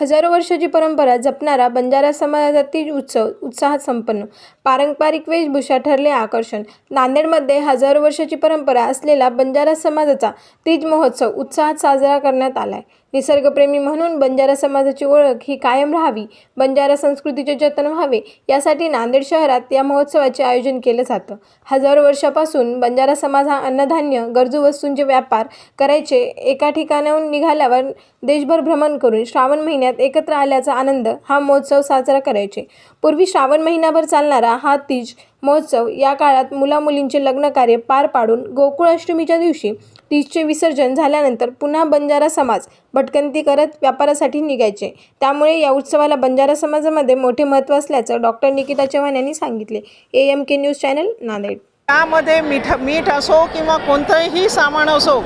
हजारो वर्षाची परंपरा जपणारा बंजारा समाजाचा तीज उत्सव उत्साहात संपन्न. पारंपरिक वेशभूषा ठरले आकर्षण. नांदेडमध्ये हजारो वर्षाची परंपरा असलेला बंजारा समाजाचा तीज महोत्सव उत्साहात साजरा करण्यात आलाय. निसर्गप्रेमी म्हणून बंजारा समाजाची ओळख ही कायम राहावी बंजारा संस्कृतीचे जतन व्हावे यासाठी नांदेड शहरात या महोत्सवाचे आयोजन केलं जातं. हजारो वर्षापासून बंजारा समाज हा अन्नधान्य गरजू वस्तूंचे व्यापार करायचे एका ठिकाणाहून निघाल्यावर देशभर भ्रमण करून श्रावण महिन्यात एकत्र आल्याचा आनंद हा महोत्सव साजरा करायचे. पूर्वी श्रावण महिनाभर चालणारा हा तीज महोत्सव या काळात मुलामुलींचे लग्नकार्य पार पाडून गोकुळाष्टमीच्या दिवशी तीजचे विसर्जन झाल्यानंतर पुन्हा बंजारा समाज भटकंती करत व्यापारासाठी निघायचे. त्यामुळे या उत्सवाला बंजारा समाजामध्ये मोठे महत्त्व असल्याचं डॉक्टर निकिता चव्हाण यांनी सांगितले. A M K news channel Nanded. त्यामध्ये मीठ मीठ असो किंवा कोणतंही सामान असो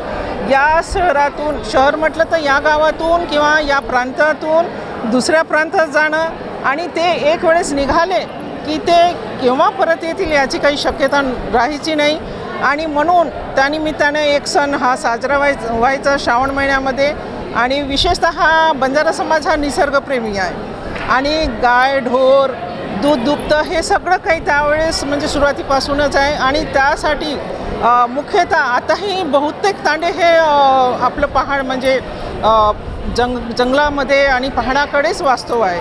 या शहरातून शहर म्हटलं तर या गावातून किंवा या प्रांतातून दुसऱ्या प्रांतात जाणं आणि ते एक वेळेस निघाले की ते केव्हा परत येतील याची काही शक्यता राहायची नाही. आणि म्हणून त्यानिमित्ताने एक सण हा साजरा व्हाय व्हायचा श्रावण महिन्यामध्ये. आणि विशेषतः हा बंजारा समाज हा निसर्गप्रेमी आहे. आणि गाय ढोर दूध दुभतं हे सगळं काही त्यावेळेस म्हणजे सुरुवातीपासूनच आहे. आणि त्यासाठी मुख्यतः आताही बहुतेक तांडे हे आपलं पहाड म्हणजे जंग जंगलामध्ये आणि पहाडाकडेच वास्तव आहे.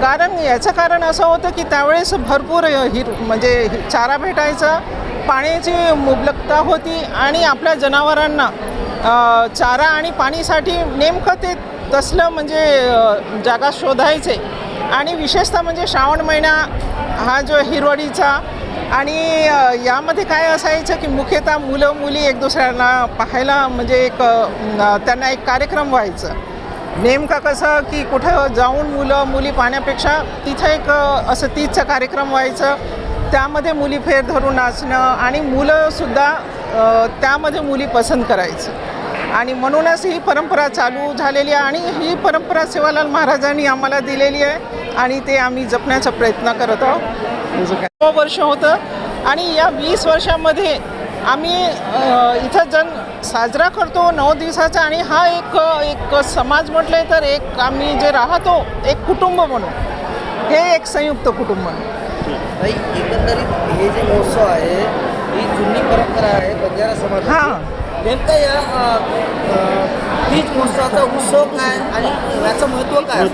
कारण याचं कारण असं होतं की त्यावेळेस भरपूर हिर म्हणजे चारा भेटायचा पाण्याची मुबलकता होती आणि आपल्या जनावरांना चारा आणि पाणीसाठी नेमकं ते तसलं म्हणजे जागा शोधायचे. आणि विशेषतः म्हणजे श्रावण महिना हा जो हिरवडीचा आणि यामध्ये काय असायचं की मुख्यतः मुलं मुली एक दुसऱ्यांना पाहायला म्हणजे एक त्यांना एक कार्यक्रम व्हायचं. नेमका कसं की कुठं जाऊन मुलं मुली पाहण्यापेक्षा तिथं एक असं तीजचा कार्यक्रम व्हायचं. त्यामध्ये मुली फेर धरून नाचणं आणि मुलंसुद्धा त्यामध्ये मुली पसंत करायचं. आणि म्हणूनच ही परंपरा चालू झालेली आहे आणि ही परंपरा सेवालाल महाराजांनी आम्हाला दिलेली आहे आणि ते आम्ही जपण्याचा प्रयत्न करत आहोत. वर्ष होतं आणि या वीस वर्षामध्ये आम्ही इथं जण साजरा करतो नऊ दिवसाचा आणि हा एक एक समाज म्हटले तर एक आम्ही जे राहतो एक कुटुंब म्हणून. हे एक संयुक्त कुटुंब. म्हणून एकंदरीत हे जे महोत्सव आहे ही जुनी परंपरा आहे बंजारा समाज हां. नेमका या तीज महोत्सवाचा उत्सव काय आणि याचं महत्त्व काय?